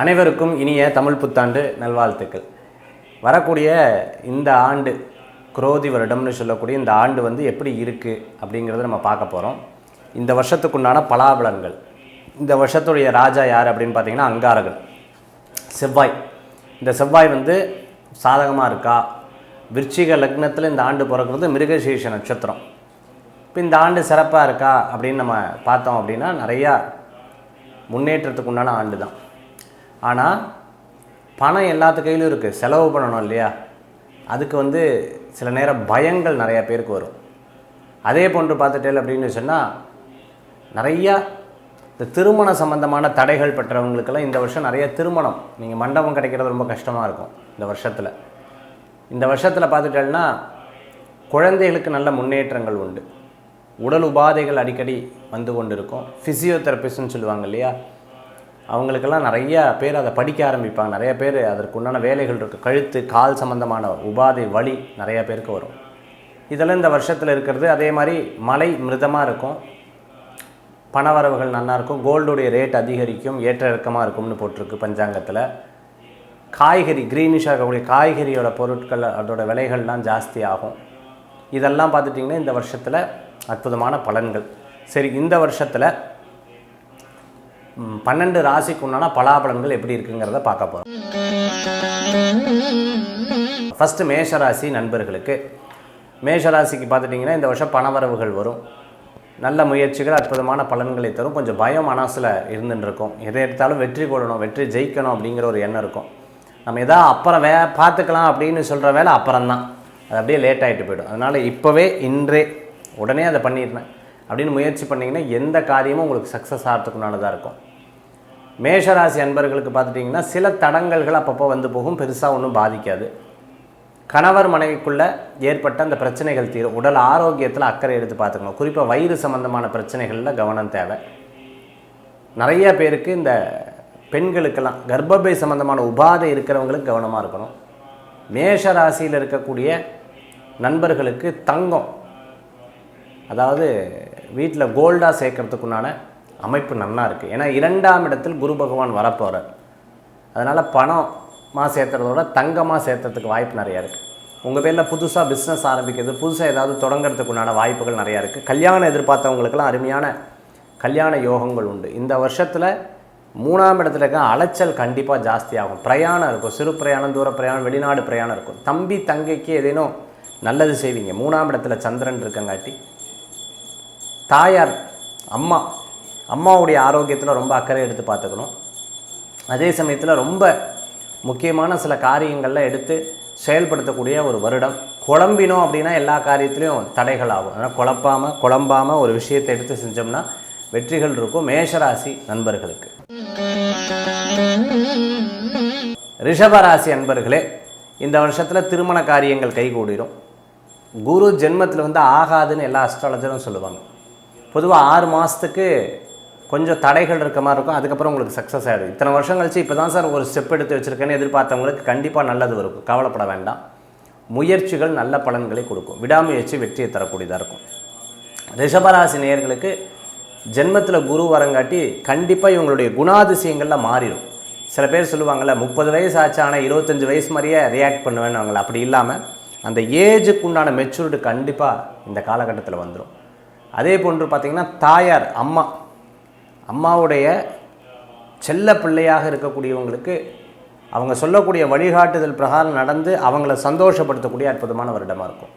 அனைவருக்கும் இனிய தமிழ் புத்தாண்டு நல்வாழ்த்துக்கள். வரக்கூடிய இந்த ஆண்டு குரோதி வருடம்னு சொல்லக்கூடிய இந்த ஆண்டு வந்து எப்படி இருக்குது அப்படிங்கிறத நம்ம பார்க்க போகிறோம் இந்த வருஷத்துக்குண்டான பலாபலன்கள். இந்த வருஷத்துடைய ராஜா யார் அப்படின்னு பார்த்தீங்கன்னா அங்காரகன். செவ்வாய். இந்த செவ்வாய் வந்து சாதகமாக இருக்கா? விருச்சிக லக்னத்தில் இந்த ஆண்டு பிறக்கிறது மிருகசீஷ நட்சத்திரம். இப்போ இந்த ஆண்டு சிறப்பாக இருக்கா அப்படின்னு நம்ம பார்த்தோம் அப்படின்னா நிறையா முன்னேற்றத்துக்கு உண்டான ஆண்டு தான் ஆனால் பணம் எல்லாத்து கையிலும் இருக்குது செலவு பண்ணணும் இல்லையா? அதுக்கு வந்து சில நேரம் பயங்கள் நிறையா பேருக்கு வரும். அதே போன்று பார்த்துட்டேல் அப்படின்னு சொன்னால் நிறையா இந்த திருமண சம்பந்தமான தடைகள் பெற்றவங்களுக்கெல்லாம் இந்த வருஷம் நிறைய திருமணம். நீங்கள் மண்டபம் கிடைக்கிறது ரொம்ப கஷ்டமாக இருக்கும் இந்த வருஷத்தில். இந்த வருஷத்தில் பார்த்துட்டேன்னா குழந்தைகளுக்கு நல்ல முன்னேற்றங்கள் உண்டு. உடல் உபாதைகள் அடிக்கடி வந்து கொண்டு இருக்கும் ஃபிசியோதெரபிஸ்ட்னு சொல்லுவாங்க இல்லையா? அவங்களுக்கெல்லாம் நிறைய பேர் அதை படிக்க ஆரம்பிப்பாங்க. நிறைய பேர் அதற்குண்டான வேலைகள் இருக்குது கழுத்து கால் சம்மந்தமான உபாதை வழி நிறைய பேருக்கு வரும். இதெல்லாம் இந்த வருஷத்தில் இருக்கிறது அதே மாதிரி மழை மிருதமாக இருக்கும். பணவரவுகள் நல்லாயிருக்கும் கோல்டுடைய ரேட் அதிகரிக்கும். ஏற்ற இறக்கமாக இருக்கும்னு போட்டிருக்கு பஞ்சாங்கத்தில். காய்கறி க்ரீனிஷாக இருக்கக்கூடிய காய்கறியோட பொருட்கள் அதோட விலைகள்லாம் ஜாஸ்தி ஆகும். இதெல்லாம் பார்த்துட்டிங்கன்னா இந்த வருஷத்தில் அற்புதமான பலன்கள். சரி இந்த வருஷத்தில் பன்னெண்டு ராசிக்கு உண்டான பலாபலன்கள் எப்படி இருக்குங்கிறத பார்க்க போகிறோம் ஃபஸ்ட்டு மேஷராசி நண்பர்களுக்கு. மேஷராசிக்கு பார்த்துட்டிங்கன்னா இந்த வருஷம் பணவரவுகள் வரும். நல்ல முயற்சிகள் அற்புதமான பலன்களை தரும். கொஞ்சம் பயம் மனசில் இருந்துட்டு இருக்கும் எதை எடுத்தாலும் வெற்றி கொள்ளணும் வெற்றி ஜெயிக்கணும் அப்படிங்கிற ஒரு எண்ணம் இருக்கும். நம்ம எதா அப்புறம் வே பார்த்துக்கலாம் அப்படின்னு சொல்கிற வேலை அப்புறம்தான். அது அப்படியே லேட் ஆகிட்டு போயிடும். அதனால் இப்போவே இன்றே உடனே அதை பண்ணிடுறேன் அப்படின்னு முயற்சி பண்ணிங்கன்னா எந்த காரியமும் உங்களுக்கு சக்ஸஸ் ஆகிறதுக்குண்டானதாக இருக்கும். மேஷராசி அன்பர்களுக்கு பார்த்துட்டிங்கன்னா சில தடங்கல்கள் அப்பப்போ வந்து போகும். பெருசாக ஒன்றும் பாதிக்காது. கணவர் மனைவிக்குள்ளே ஏற்பட்ட அந்த பிரச்சனைகள் தீரும். உடல் ஆரோக்கியத்தில் அக்கறை எடுத்து பார்த்துக்கணும். குறிப்பாக வயிறு சம்பந்தமான பிரச்சனைகளில் கவனம் தேவை. நிறைய பேருக்கு இந்த பெண்களுக்கெல்லாம் கர்ப்பப்பை சம்பந்தமான உபாதை இருக்கிறவங்களுக்கு கவனமாக இருக்கணும். மேஷ ராசியில் இருக்கக்கூடிய நண்பர்களுக்கு தங்கம் அதாவது வீட்டில் கோல்டாக சேர்க்கறதுக்குண்டான அமைப்பு நல்லா இருக்குது ஏன்னா இரண்டாம் இடத்தில் குரு பகவான் வரப்போகிறார் அதனால் பணமாக சேர்த்துறதோட தங்கமாக சேர்த்துறதுக்கு வாய்ப்பு நிறையா இருக்குது உங்கள் பேரில் புதுசாக பிஸ்னஸ் ஆரம்பிக்கிறது புதுசாக ஏதாவது தொடங்குறதுக்கு உண்டான வாய்ப்புகள் நிறையா இருக்குது கல்யாணம் எதிர்பார்த்தவங்களுக்கெல்லாம் அருமையான கல்யாண யோகங்கள் உண்டு. இந்த வருஷத்தில் மூணாம் இடத்துல இருக்க அலைச்சல் கண்டிப்பாக ஜாஸ்தியாகும் பிரயாணம் இருக்கும். சிறு பிரயாணம் தூர பிரயாணம் வெளிநாடு பிரயாணம் இருக்கும். தம்பி தங்கைக்கு ஏதேனும் நல்லது செய்வீங்க. மூணாம் இடத்துல சந்திரன் இருக்கங்காட்டி தாயார் அம்மா அம்மாவுடைய ஆரோக்கியத்தில் ரொம்ப அக்கறை எடுத்து பார்த்துக்கணும். அதே சமயத்தில் ரொம்ப முக்கியமான சில காரியங்களில் எடுத்து செயல்படுத்தக்கூடிய ஒரு வருடம். குழம்பினோம் அப்படின்னா எல்லா காரியத்திலையும் தடைகள் ஆகும். ஆனால் குழப்பாமல் குழம்பாமல் ஒரு விஷயத்தை எடுத்து செஞ்சோம்னா வெற்றிகள் இருக்கும். மேஷராசி நண்பர்களுக்கு. ரிஷபராசி அன்பர்களே இந்த வருஷத்தில் திருமண காரியங்கள் கைகூடிடும் குரு ஜென்மத்தில் வந்து ஆகாதுன்னு எல்லா அஸ்ட்ராலஜரும் சொல்லுவாங்க. பொதுவாக ஆறு மாதத்துக்கு கொஞ்சம் தடைகள் இருக்க மாதிரி இருக்கும். அதுக்கப்புறம் உங்களுக்கு சக்ஸஸ் ஆகிடும் இத்தனை வருஷம் கழிச்சு இப்போ தான் சார் ஒரு ஸ்டெப் எடுத்து வச்சுருக்கேன்னு எதிர்பார்த்தவங்களுக்கு கண்டிப்பாக நல்லது வரும் கவலைப்பட வேண்டாம். முயற்சிகள் நல்ல பலன்களை கொடுக்கும். விடாமுயற்சி வெற்றியை தரக்கூடியதாக இருக்கும். ரிஷபராசி நேயர்களுக்கு ஜென்மத்தில் குரு வரங்காட்டி கண்டிப்பாக இவங்களுடைய குணாதிசயங்களில் மாறிடும் சில பேர் சொல்லுவாங்கள்ல முப்பது வயசு ஆச்சு ஆனால் இருபத்தஞ்சி வயசு மாதிரியே ரியாக்ட் பண்ணுவேன்னு அவங்கள அப்படி இல்லாமல் அந்த ஏஜுக்கு உண்டான மெச்சூரிட்டி கண்டிப்பாக இந்த காலகட்டத்தில் வந்துடும் அதே போன்று பார்த்திங்கன்னா தாயார் அம்மா அம்மாவுடைய செல்ல பிள்ளையாக இருக்கக்கூடியவங்களுக்கு அவங்க சொல்லக்கூடிய வழிகாட்டுதல் பிரகாரம் நடந்து அவங்கள சந்தோஷப்படுத்தக்கூடிய அற்புதமான வருடமாக இருக்கும்.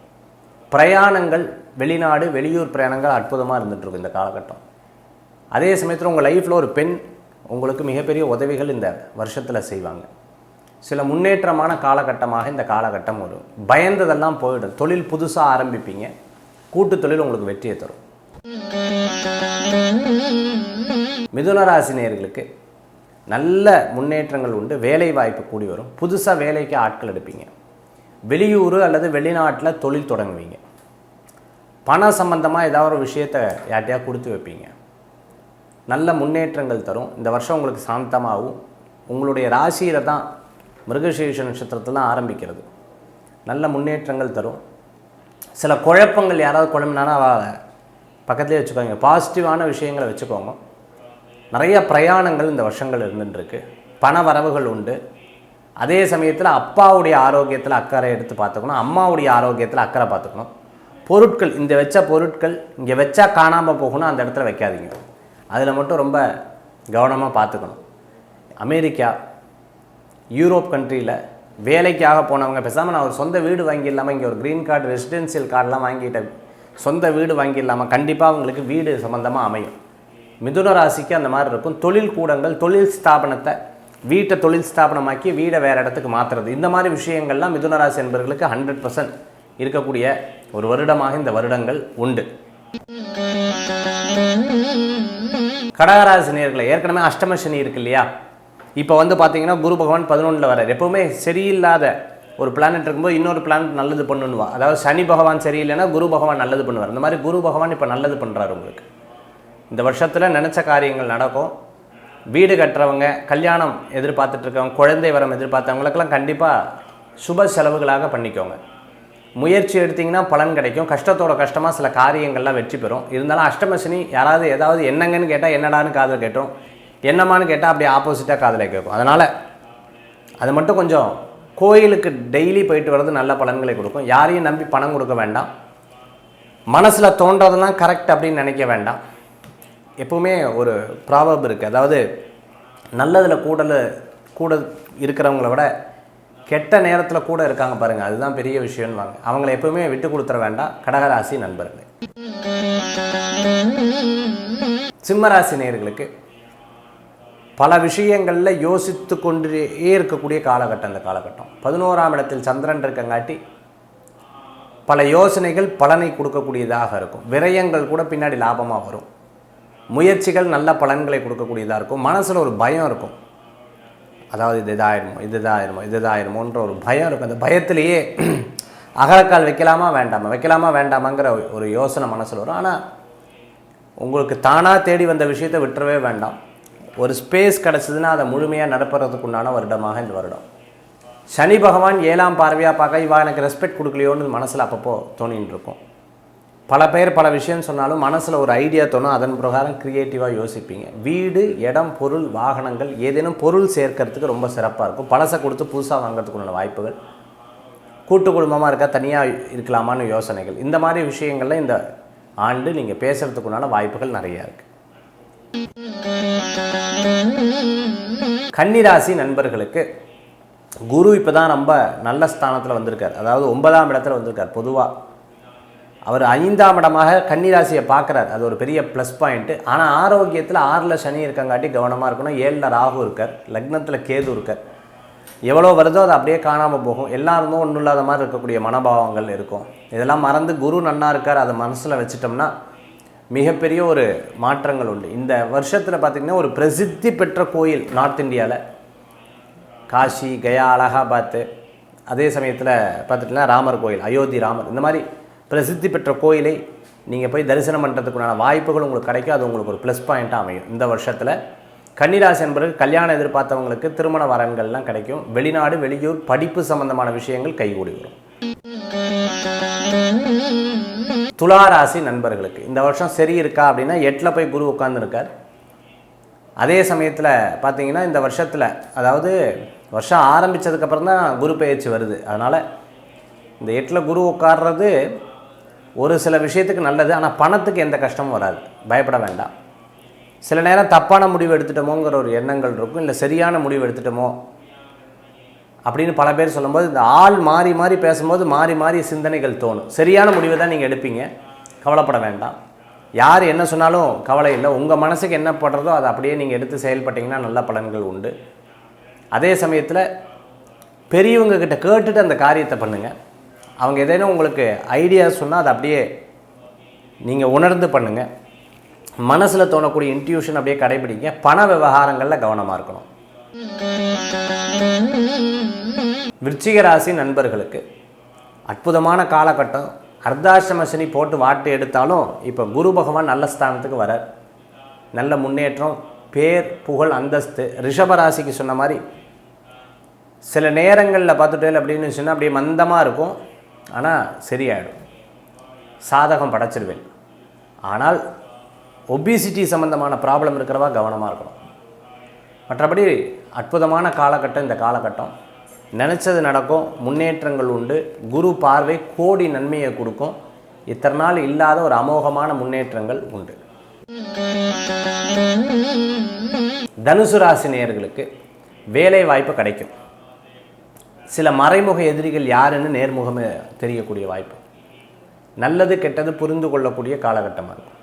பிரயாணங்கள் வெளிநாடு வெளியூர் பிரயாணங்கள் அற்புதமாக இருந்துகிட்ருக்கும் இந்த காலகட்டம். அதே சமயத்தில் உங்கள் லைஃப்பில் ஒரு பெண் உங்களுக்கு மிகப்பெரிய உதவிகள் இந்த வருஷத்தில் செய்வாங்க. சில முன்னேற்றமான காலகட்டமாக இந்த காலகட்டம் வரும். பயந்ததெல்லாம் போயிடும். தொழில் புதுசாக ஆரம்பிப்பீங்க. கூட்டு தொழில் உங்களுக்கு வெற்றியை தரும். மிதுன ராசி நல்ல முன்னேற்றங்கள் உண்டு வேலை வாய்ப்பு கூடி வரும். புதுசாக வேலைக்கு ஆட்கள் எடுப்பீங்க. வெளியூர் அல்லது வெளிநாட்டில் தொழில் தொடங்குவீங்க. பண சம்பந்தமாக ஏதாவது ஒரு விஷயத்தை யார்ட்டையா கொடுத்து வைப்பீங்க. நல்ல முன்னேற்றங்கள் தரும். இந்த வருஷம் உங்களுக்கு சாந்தமாகவும் உங்களுடைய ராசியில் தான் மிருகசீஷ நட்சத்திரத்தில் தான் ஆரம்பிக்கிறது. நல்ல முன்னேற்றங்கள் தரும். சில குழப்பங்கள் யாராவது குழம்புனாலும் பக்கத்துலேயே வச்சுக்கோங்க. பாசிட்டிவான விஷயங்களை வச்சுக்கோங்க. நிறைய பிரயாணங்கள் இந்த வருஷங்கள் இருந்துட்டுருக்கு. பண வரவுகள் உண்டு. அதே சமயத்தில் அப்பாவுடைய ஆரோக்கியத்தில் அக்கறை எடுத்து பார்த்துக்கணும். அம்மாவுடைய ஆரோக்கியத்தில் அக்கறை பார்த்துக்கணும். பொருட்கள் இந்த வச்ச பொருட்கள் இங்கே வச்சா காணாமல் போகணும் அந்த இடத்துல வைக்காதீங்க. அதில் மட்டும் ரொம்ப கவனமாக பார்த்துக்கணும். அமெரிக்கா யூரோப் கண்ட்ரியில் வேலைக்காக போனவங்க பேசாமல் நான் ஒரு சொந்த வீடு வாங்கிடலாமா இங்கே ஒரு க்ரீன் கார்டு ரெசிடென்சியல் கார்டெலாம் வாங்கிட்டேன் சொந்த வீடு வாங்கிடலாமா? கண்டிப்பாக அவங்களுக்கு வீடு சம்மந்தமாக அமையும். மிதுன ராசிக்கு அந்த மாதிரி இருக்கும். தொழில் கூடங்கள் தொழில் ஸ்தாபனத்தை வீட்டை தொழில் ஸ்தாபனமாக்கி வீடை வேறு இடத்துக்கு மாற்றுறது இந்த மாதிரி விஷயங்கள்லாம் மிதுன ராசி என்பவர்களுக்கு ஹண்ட்ரட் பர்சன்ட் இருக்கக்கூடிய ஒரு வருடமாக இந்த வருடங்கள் உண்டு. கடகராசி நேர்களை ஏற்கனவே அஷ்டம சனி இருக்கு இல்லையா? இப்போ வந்து பார்த்தீங்கன்னா குரு பகவான் பதினொன்றில் வரார் எப்பவுமே சரியில்லாத ஒரு பிளானட் இருக்கும்போது இன்னொரு பிளானட் நல்லது பண்ணுவா அதாவது சனி பகவான் சரியில்லைன்னா குரு பகவான் நல்லது பண்ணுவார். இந்த மாதிரி குரு பகவான் இப்போ நல்லது பண்ணுறாரு உங்களுக்கு. இந்த வருஷத்தில் நினச்ச காரியங்கள் நடக்கும். வீடு கட்டுறவங்க கல்யாணம் எதிர்பார்த்துட்ருக்கவங்க குழந்தை வரம் எதிர்பார்த்தவங்களுக்கெல்லாம் கண்டிப்பாக சுப செலவுகளாக பண்ணிக்கோங்க. முயற்சி எடுத்தீங்கன்னா பலன் கிடைக்கும். கஷ்டத்தோட கஷ்டமாக சில காரியங்கள்லாம் வெற்றி பெறும். இருந்தாலும் அஷ்டமசனி யாராவது ஏதாவது என்னங்கன்னு கேட்டால் என்னடான்னு காதில் கேட்டோம். என்னமான்னு கேட்டால் அப்படியே ஆப்போசிட்டாக காதில் கேட்கும். அதனால் அது மட்டும் கொஞ்சம் கோயிலுக்கு டெய்லி போயிட்டு வர்றது நல்ல பலன்களை கொடுக்கும். யாரையும் நம்பி பணம் கொடுக்க வேண்டாம். மனசில் தோன்றதெல்லாம் கரெக்ட் அப்படின்னு நினைக்க வேண்டாம். எப்பவுமே ஒரு ப்ராபப் இருக்குது அதாவது நல்லதில் கூடல கூட இருக்கிறவங்கள விட கெட்ட நேரத்தில் கூட இருக்காங்க பாருங்கள் அதுதான் பெரிய விஷயம்வாங்க அவங்கள எப்பவுமே விட்டு கொடுத்துட வேண்டாம். கடகராசி நண்பர்கள். சிம்மராசி நேர்களுக்கு பல விஷயங்களில் யோசித்து கொண்டே இருக்கக்கூடிய காலகட்டம் இந்த காலகட்டம். பதினோராம் இடத்தில் சந்திரன் இருக்கங்காட்டி பல யோசனைகள் பலனை கொடுக்கக்கூடியதாக இருக்கும். விரயங்கள் கூட பின்னாடி லாபமாக வரும். முயற்சிகள் நல்ல பலன்களை கொடுக்கக்கூடியதாக இருக்கும். மனசில் ஒரு பயம் இருக்கும். அதாவது இது இதாயிருமோ இது இதாயிருமோ இது இதாயிருமோன்ற ஒரு பயம் இருக்கும். அந்த பயத்திலேயே அகலக்கால் வைக்கலாமா வேண்டாமா? வைக்கலாமா வேண்டாமாங்கிற ஒரு யோசனை மனசில் வரும். ஆனால் உங்களுக்கு தானாக தேடி வந்த விஷயத்தை விட்டுறவே வேண்டாம். ஒரு ஸ்பேஸ் கிடச்சிதுன்னா அதை முழுமையாக நடப்புறதுக்கு உண்டான வருடமாக இந்த வருடம். சனி பகவான் ஏழாம் பார்வையாக பார்க்க இவா எனக்கு ரெஸ்பெக்ட் கொடுக்கலையோன்னு மனசில் அப்பப்போ தோணின்னு இருக்கும். பல பேர் பல விஷயம் சொன்னாலும் மனசில் ஒரு ஐடியா தோணும். அதன் பிரகாரம் க்ரியேட்டிவாக யோசிப்பீங்க. வீடு இடம் பொருள் வாகனங்கள் ஏதேனும் பொருள் சேர்க்கறதுக்கு ரொம்ப சிறப்பாக இருக்கும். பழசை கொடுத்து புதுசாக வாங்கிறதுக்குள்ள வாய்ப்புகள். கூட்டு குடும்பமாக இருக்கா தனியாக இருக்கலாமான்னு யோசனைகள். இந்த மாதிரி விஷயங்களில் இந்த ஆண்டு நீங்கள் பேசுகிறதுக்குண்டான வாய்ப்புகள் நிறையா இருக்குது கன்னிராசி நண்பர்களுக்கு குரு இப்போ தான் ரொம்ப நல்ல ஸ்தானத்தில் வந்திருக்கார். அதாவது ஒன்பதாம் இடத்துல வந்திருக்கார் பொதுவாக அவர் ஐந்தாம் இடமாக கன்னிராசியை பார்க்குறார். அது ஒரு பெரிய ப்ளஸ் பாயிண்ட்டு ஆனால் ஆரோக்கியத்தில் ஆறில் சனி இருக்கங்காட்டி கவனமாக இருக்கணும். ஏழில் ராகு இருக்கார். லக்னத்தில் கேது இருக்கார். எவ்வளோ வருதோ அது அப்படியே காணாமல் போகும். எல்லாருமே ஒன்றும் இல்லாத மாதிரி இருக்கக்கூடிய மனோபாவங்கள் இருக்கும். இதெல்லாம் மறந்து குரு நன்னா இருக்கார். அதை மனசில் வச்சிட்டோம்னா மிகப்பெரிய ஒரு மாற்றங்கள் உண்டு. இந்த வருஷத்தில் பார்த்திங்கன்னா ஒரு பிரசித்தி பெற்ற கோயில் நார்த் இந்தியாவில் காஷி கயா அலகாபாத்து. அதே சமயத்தில் பார்த்துட்டிங்கன்னா ராமர் கோயில் அயோத்தி ராமர். இந்த மாதிரி பிரசித்தி பெற்ற கோயிலை நீங்கள் போய் தரிசனம் பண்ணுறதுக்குண்டான வாய்ப்புகள் உங்களுக்கு கிடைக்கும். அது உங்களுக்கு ஒரு ப்ளஸ் பாயிண்ட்டாக அமையும். இந்த வருஷத்தில் கன்னிராசி என்பது கல்யாணம் எதிர்பார்த்தவங்களுக்கு திருமண வரன்கள்லாம் கிடைக்கும். வெளிநாடு வெளியூர் படிப்பு சம்பந்தமான விஷயங்கள் கைகூடி வரும். துளாராசி நண்பர்களுக்கு இந்த வருஷம் சரி இருக்கா அப்படின்னா எட்டில் போய் குரு உட்காந்துருக்கார் அதே சமயத்தில் பார்த்தீங்கன்னா இந்த வருஷத்தில் அதாவது வருஷம் ஆரம்பித்ததுக்கப்புறம் தான் குரு பயிற்சி வருது. அதனால் இந்த எட்டில் குரு உட்கார்றது ஒரு சில விஷயத்துக்கு நல்லது. ஆனால் பணத்துக்கு எந்த கஷ்டமும் வராது. பயப்பட வேண்டாம். சில நேரம் தப்பான முடிவு எடுத்துட்டோமோங்கிற ஒரு எண்ணங்கள் இருக்கும். இல்லை சரியான முடிவு எடுத்துட்டோமோ அப்படின்னு பல பேர் சொல்லும்போது இந்த ஆள் மாறி மாறி பேசும்போது மாறி மாறி சிந்தனைகள் தோணும். சரியான முடிவை தான் நீங்கள் எடுப்பீங்க. கவலைப்பட வேண்டாம். யார் என்ன சொன்னாலும் கவலை இல்லை. உங்கள் மனசுக்கு என்ன படுறதோ அதை அப்படியே நீங்கள் எடுத்து செயல்பட்டீங்கன்னா நல்ல பலன்கள் உண்டு. அதே சமயத்தில் பெரியவங்கக்கிட்ட கேட்டுட்டு அந்த காரியத்தை பண்ணுங்கள் அவங்க ஏதேனும் உங்களுக்கு ஐடியா சொன்னால் அதை அப்படியே நீங்கள் உணர்ந்து பண்ணுங்கள் மனசில் தோணக்கூடிய இன்ட்யூஷன் அப்படியே கடைபிடிங்க. பண விவகாரங்களில் கவனமாக இருக்கணும். விருச்சிக ராசி நண்பர்களுக்கு அற்புதமான காலகட்டம். அர்த்தாசிரம சனி போட்டு வாட்டு எடுத்தாலும் இப்போ குரு பகவான் நல்ல ஸ்தானத்துக்கு வரார். நல்ல முன்னேற்றம் பேர் புகழ் அந்தஸ்து ரிஷபராசிக்கு சொன்ன மாதிரி சில நேரங்களில் பார்த்துட்டேன் அப்படின்னு சொன்னால் அப்படியே மந்தமாக இருக்கும். ஆனால் சரியாயிடும். சாதகம் படைச்சிருவேன். ஆனால் ஒபிசிட்டி சம்மந்தமான ப்ராப்ளம் இருக்கிறவா கவனமாக இருக்கணும். மற்றபடி அற்புதமான காலகட்டம் இந்த காலகட்டம். நினச்சது நடக்கும் முன்னேற்றங்கள் உண்டு. குரு பார்வை கோடி நன்மையை கொடுக்கும். இத்தனை நாள் இல்லாத ஒரு அமோகமான முன்னேற்றங்கள் உண்டு. தனுசு ராசி நேயர்களுக்கு வேலை வாய்ப்பு கிடைக்கும். சில மறைமுக எதிரிகள் யாருன்னு நேர்முகமே தெரியக்கூடிய வாய்ப்பு. நல்லது கெட்டது புரிந்து கொள்ளக்கூடிய காலகட்டமாக இருக்கும்.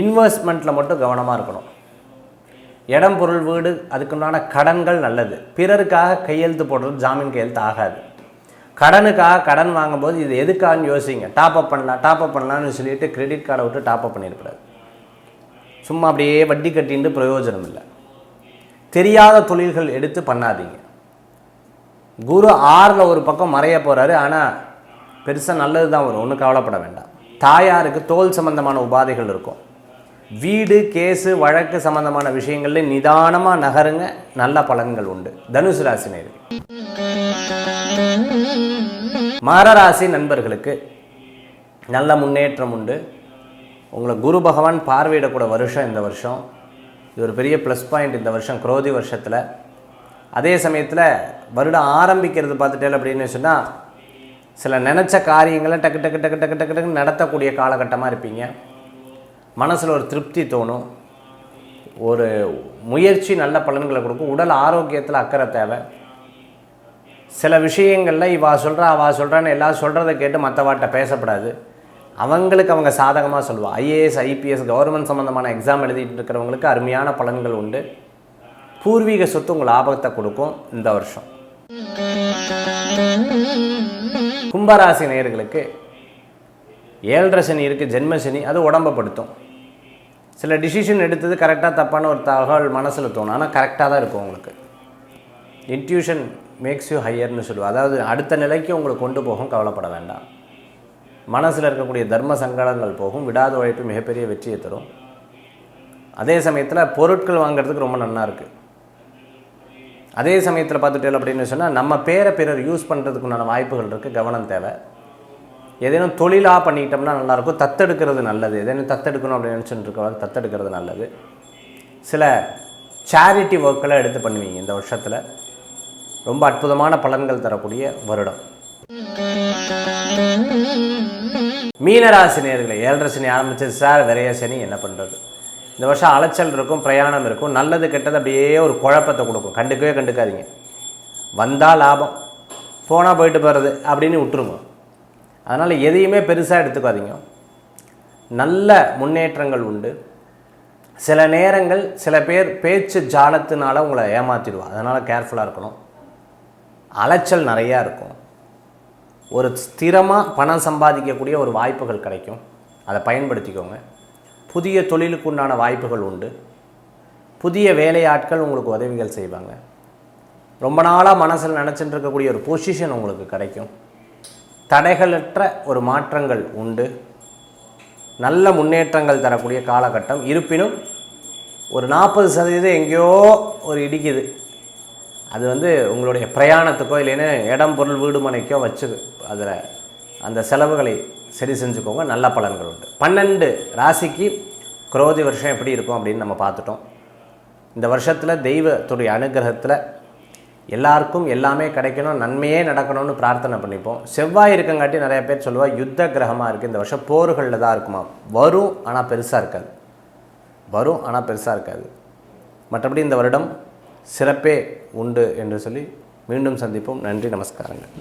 இன்வெஸ்ட்மெண்ட்டில் மட்டும் கவனமாக இருக்கணும். இடம் பொருள் வீடு அதுக்குண்டான கடன்கள் நல்லது. பிறருக்காக கையெழுத்து போடுறது ஜாமீன் கையெழுத்து ஆகாது. கடனுக்காக கடன் வாங்கும்போது இது எதுக்காகன்னு யோசிங்க. டாப் அப் பண்ணலாம் டாப் அப் பண்ணலாம்னு சொல்லிட்டு கிரெடிட் கார்டை விட்டு டாப் அப் பண்ணியிருக்கூடாது சும்மா அப்படியே வட்டி கட்டிட்டு பிரயோஜனம் இல்லை. தெரியாத தொழில்கள் எடுத்து பண்ணாதீங்க. குரு ஆறில் ஒரு பக்கம் மறைய போகிறாரு ஆனால் பெருசாக நல்லது தான் வரும். ஒன்றும் கவலைப்பட வேண்டாம். தாயாருக்கு தோல் சம்பந்தமான உபாதைகள் இருக்கும். வீடு கேஸு வழக்கு சம்பந்தமான விஷயங்கள்ல நிதானமாக நகருங்க. நல்ல பலன்கள் உண்டு. தனுசு ராசி நேயர்கள். நண்பர்களுக்கு நல்ல முன்னேற்றம் உண்டு. உங்களை குரு பகவான் பார்வையிடக்கூட வருஷம் இந்த வருஷம். இது ஒரு பெரிய ப்ளஸ் பாயிண்ட் இந்த வருஷம் குரோதி வருஷத்தில். அதே சமயத்தில் வருடம் ஆரம்பிக்கிறது பார்த்துட்டேன் அப்படின்னு சொன்னால் சில நினச்ச காரியங்களை டக்கு டக்கு டக்கு டக்கு டக்கு டக்குன்னு நடத்தக்கூடிய காலகட்டமாக இருப்பீங்க. மனசில் ஒரு திருப்தி தோணும். ஒரு முயற்சி நல்ல பலன்களை கொடுக்கும். உடல் ஆரோக்கியத்தில் அக்கறை தேவை. சில விஷயங்களில் இவா சொல்கிறா அவா சொல்கிறான்னு எல்லாம் சொல்கிறத கேட்டு மற்றவாட்ட பேசப்படாது. அவங்களுக்கு அவங்க சாதகமாக சொல்லுவாள் ஐஏஎஸ் ஐபிஎஸ் கவர்மெண்ட் சம்மந்தமான எக்ஸாம் எழுதிட்டு இருக்கிறவங்களுக்கு அருமையான பலன்கள் உண்டு. பூர்வீக சொத்து உங்கள் லாபத்தை கொடுக்கும் இந்த வருஷம். கும்பராசி நேர்களுக்கு ஏழரை சனி இருக்குது ஜென்ம சனி அது உடம்பப்படுத்தும் சில டிசிஷன் எடுத்தது கரெக்டாக தப்பான ஒரு தகவல் மனசில் தோணும். ஆனால் கரெக்டாக தான் இருக்கும் உங்களுக்கு. இன்ட்யூஷன் மேக்ஸ் யூ ஹையர்னு சொல்லுவோம். அதாவது அடுத்த நிலைக்கு உங்களை கொண்டு போகும் கவலைப்பட வேண்டாம். மனசில் இருக்கக்கூடிய தர்ம சங்கடங்கள் போகும். விடாத உழைப்பு மிகப்பெரிய வெற்றியை தரும். அதே சமயத்தில் பொருட்கள் வாங்குறதுக்கு ரொம்ப நல்லா இருக்குது அதே சமயத்தில் பார்த்துட்டேன் அப்படின்னு சொன்னால் நம்ம பேரை பிறர் யூஸ் பண்ணுறதுக்குண்டான வாய்ப்புகள் இருக்குது கவனம் தேவை. ஏதேனும் தொழிலாக பண்ணிக்கிட்டோம்னா நல்லாயிருக்கும். தத்தெடுக்கிறது நல்லது. ஏதேனும் தத்தெடுக்கணும் அப்படின்னு நினச்சிட்டு இருக்கவங்க தத்தெடுக்கிறது நல்லது. சில சேரிட்டி ஒர்க்கெல்லாம் எடுத்து பண்ணுவீங்க இந்த வருஷத்தில். ரொம்ப அற்புதமான பலன்கள் தரக்கூடிய வருடம். மீனராசி நேர்களை ஏழரை சனி ஆரம்பிச்சது சார் விரைய சனி என்ன பண்ணுறது இந்த வருஷம் அலைச்சல் இருக்கும் பிரயாணம் இருக்கும். நல்லது கெட்டது அப்படியே ஒரு குழப்பத்தை கொடுக்கும். கண்டுக்கவே கண்டுக்காதீங்க. வந்தால் லாபம். போனால் போயிட்டு போகிறது அப்படின்னு விட்டுருங்க. அதனால் எதையுமே பெருசாக எடுத்துக்காதீங்க. நல்ல முன்னேற்றங்கள் உண்டு. சில நேரங்கள் சில பேர் பேச்சு ஜாலத்தினால உங்களை ஏமாற்றிடுவா அதனால் கேர்ஃபுல்லாக இருக்கணும். அலைச்சல் நிறையா இருக்கும். ஒரு ஸ்திரமாக பணம் சம்பாதிக்கக்கூடிய ஒரு வாய்ப்புகள் கிடைக்கும். அதை பயன்படுத்திக்கோங்க. புதிய தொழிலுக்கு உண்டான வாய்ப்புகள் உண்டு. புதிய வேலையாட்கள் உங்களுக்கு உதவிகள் செய்வாங்க. ரொம்ப நாளாக மனசில் நினச்சிட்டு இருக்கக்கூடிய ஒரு பொசிஷன் உங்களுக்கு கிடைக்கும். தடைகளற்ற ஒரு மாற்றங்கள் உண்டு. நல்ல முன்னேற்றங்கள் தரக்கூடிய காலகட்டம். இருப்பினும் ஒரு நாற்பது சதவீதம் எங்கேயோ ஒரு இடிக்குது. அது வந்து உங்களுடைய பிரயாணத்துக்கோ இல்லைன்னு இடம் பொருள் வீடு மனைக்கோ வச்சு அதில் அந்த செலவுகளை சரி செஞ்சுக்கோங்க. நல்ல பலன்கள் உண்டு. பன்னெண்டு ராசிக்கு குரோதி வருஷம் எப்படி இருக்கும் அப்படின்னு நம்ம பார்த்துட்டோம். இந்த வருஷத்தில் தெய்வத்துடைய அனுகிரகத்தில் எல்லாருக்கும் எல்லாமே கிடைக்கணும் நன்மையே நடக்கணும்னு பிரார்த்தனை பண்ணிப்போம். செவ்வாய் இருக்கங்காட்டி நிறைய பேர் சொல்லுவா யுத்த கிரகமாக இருக்குது இந்த வருஷம் போர்களில் தான் இருக்குமா? வரும் ஆனால் பெருசாக இருக்காது. வரும் ஆனால் பெருசாக இருக்காது. மற்றபடி இந்த வருடம் சிறப்பே உண்டு என்று சொல்லி மீண்டும் சந்திப்போம். நன்றி நமஸ்காரங்கள்.